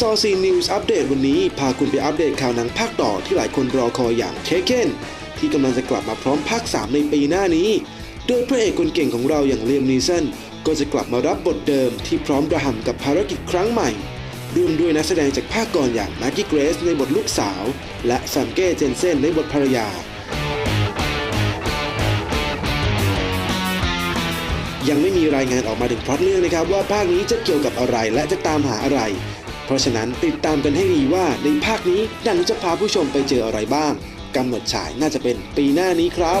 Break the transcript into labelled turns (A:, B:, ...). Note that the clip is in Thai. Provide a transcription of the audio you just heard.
A: ซอซีนิวส์อัปเดตวันนี้ พาคุณไปอัปเดตข่าวหนังภาคต่อที่หลายคนรอคอยอย่างเทเคนที่กำลังจะกลับมาพร้อมภาค 3 ในปีหน้านี้ โดยพระเอกคนเก่งของเราอย่างเลียมนีสันก็จะกลับมารับบทเดิมที่พร้อมระห่ำกับภารกิจครั้งใหม่รวมด้วยนักแสดงจากภาคก่อนอย่างแม็กกี้เกรซในบทลูกสาว และซัมเก้เจนเซนในบทภรรยา ยังไม่มีรายงานออกมาถึงพล็อตเรื่องนะครับว่าภาคนี้จะเกี่ยวกับอะไรและจะตามหาอะไร เพราะฉะนั้นติดตามกันให้ดีว่าในภาคนี้หนังจะพาผู้ชมไปเจออะไรบ้างกำหนดฉายน่าจะเป็นปีหน้านี้ครับ